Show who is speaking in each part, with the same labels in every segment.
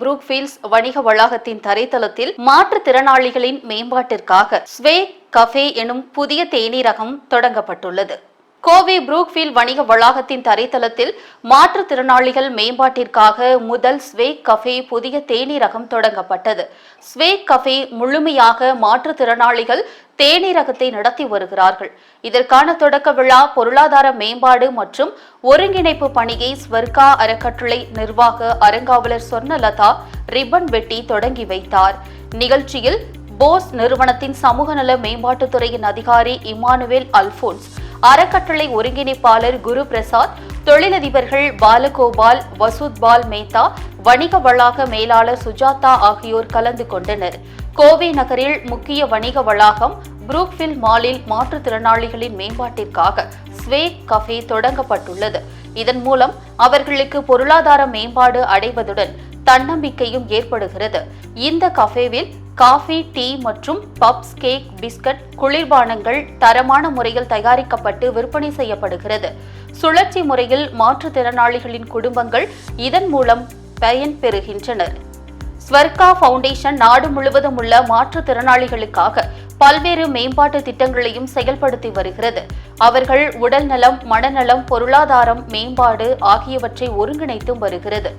Speaker 1: புரூக்ஃபீல்ட்ஸ் வணிக வளாகத்தின் தரைத்தளத்தில் மாற்றுத்திறனாளிகளின் மேம்பாட்டிற்காக sway cafe எனும் புதிய தேநீரகம் தொடங்கப்பட்டுள்ளது. கோவை புரூக்ஃபீல்ட் வணிக வளாகத்தின் தரைத்தளத்தில் மாற்றுத்திறனாளிகள் மேம்பாட்டிற்காக முதல் ஸ்வே கஃபே புதிய தேநீரகம் தொடங்கப்பட்டது. ஸ்வே கஃபே முழுமையாக மாற்றுத்திறனாளிகள் தேநீரகத்தை நடத்தி வருகிறார்கள். இதற்கான தொடக்க விழா பொருளாதார மேம்பாடு மற்றும் ஒருங்கிணைப்பு பணியை ஸ்வர்கா அறக்கட்டளை நிர்வாக அறங்காவலர் சொர்ணலதா ரிப்பன் வெட்டி தொடங்கி வைத்தார். நிகழ்ச்சியில் போஸ் நிறுவனத்தின் சமூக நல மேம்பாட்டுத்துறையின் அதிகாரி இமானுவேல் அல்போன்ஸ் அறக்கட்டளை ஒருங்கிணைப்பாளர் குரு பிரசாத் தொழிலதிபர்கள் பாலகோபால் வசூத்பால் மேத்தா வணிக வளாக மேலாளர் சுஜாதா ஆகியோர் கலந்து கொண்டனர். கோவை நகரில் முக்கிய வணிக வளாகம் புரூக்ஃபில் மாலில் மாற்றுத்திறனாளிகளின் மேம்பாட்டிற்காக ஸ்வே கஃபே தொடங்கப்பட்டுள்ளது. இதன் மூலம் அவர்களுக்கு பொருளாதார மேம்பாடு அடைவதுடன் தன்னம்பிக்கையும் ஏற்படுகிறது. இந்த கஃபேவில் காஃபி டீ மற்றும் பப்ஸ் கேக் பிஸ்கட் குளிர்பானங்கள் தரமான முறையில் தயாரிக்கப்பட்டு விற்பனை செய்யப்படுகிறது. சுழற்சி முறையில் மாற்றுத்திறனாளிகளின் குடும்பங்கள் இதன் மூலம் பயன் பெறுகின்றனர். ஸ்வர்கா ஃபவுண்டேஷன் நாடு முழுவதும் உள்ள மாற்றுத்திறனாளிகளுக்காக பல்வேறு மேம்பாட்டு திட்டங்களையும் செயல்படுத்தி வருகிறது. அவர்கள் உடல்நலம் மனநலம் பொருளாதாரம் மேம்பாடு ஆகியவற்றை ஒருங்கிணைத்தும் வருகிறது.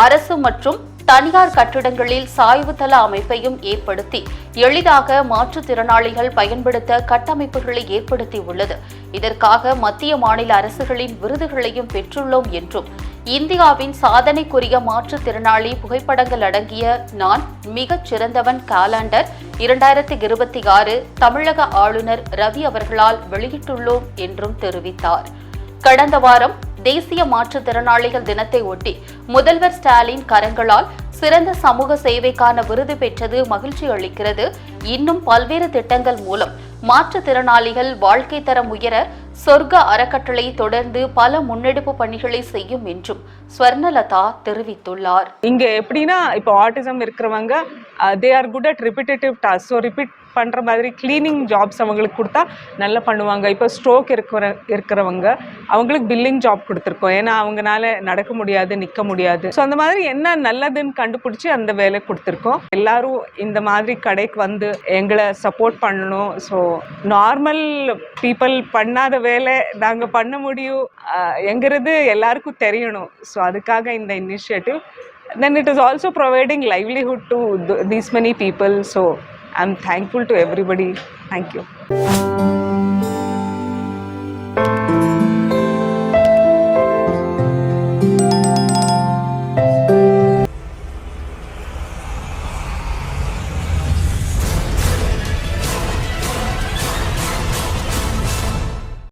Speaker 1: அரசு மற்றும் தனியார் கட்டிடங்களில் சாய்வுதள அமைப்பையும் ஏற்படுத்தி எளிதாக மாற்றுத்திறனாளிகள் பயன்படுத்த கட்டமைப்புகளை ஏற்படுத்தி உள்ளது இதற்காக மத்திய மாநில அரசுகளின் விருதுகளையும் பெற்றுள்ளோம் என்றும் இந்தியாவின் சாதனைக்குரிய மாற்றுத்திறனாளி புகைப்படங்கள் அடங்கிய நான் மிகச் சிறந்தவன் காலாண்டர் இரண்டாயிரத்தி இருபத்தி ஆறு தமிழக ஆளுநர் ரவி அவர்களால் வெளியிட்டுள்ளோம் என்றும் தெரிவித்தார். கடந்த வாரம் தேசிய மாற்றுத்திறனாளிகள் தினத்தை ஒட்டி முதல்வர் ஸ்டாலின் கரங்களால் சிறந்த சமூக சேவைக்கான விருது பெற்றது மகிழ்ச்சி அளிக்கிறது. இன்னும் பல்வேறு திட்டங்கள் மூலம் மாற்றுத்திறனாளிகள் வாழ்க்கை தரம் உயர சொர்க்க அறக்கட்டளை தொடர்ந்து பல முன்னெடுப்பு பணிகளை செய்யும் என்றும் ஸ்வர்ணலதா தெரிவித்துள்ளார்.
Speaker 2: இங்க எப்படின்னா இப்போ ஆட்டிசம் இருக்கிறவங்க they are good at repetitive task so repeat பண்ணுற மாதிரி க்ளீனிங் ஜாப்ஸ் அவங்களுக்கு கொடுத்தா நல்லா பண்ணுவாங்க. இப்போ ஸ்ட்ரோக் இருக்கிற இருக்கிறவங்க அவங்களுக்கு பில்லிங் ஜாப் கொடுத்துருக்கோம். ஏன்னா அவங்கனால நடக்க முடியாது நிற்க முடியாது. ஸோ அந்த மாதிரி என்ன நல்லதுன்னு கண்டுபிடிச்சி அந்த வேலை கொடுத்துருக்கோம். எல்லாரும் இந்த மாதிரி கடைக்கு வந்து எங்களை சப்போர்ட் பண்ணணும். ஸோ நார்மல் பீப்புள் பண்ணாத வேலை நாங்கள் பண்ண முடியும். எங்கிறது எல்லாருக்கும் தெரியணும். ஸோ அதுக்காக இந்த initiative then it is also providing livelihood to th- these many people. So I'm thankful to everybody. Thank you.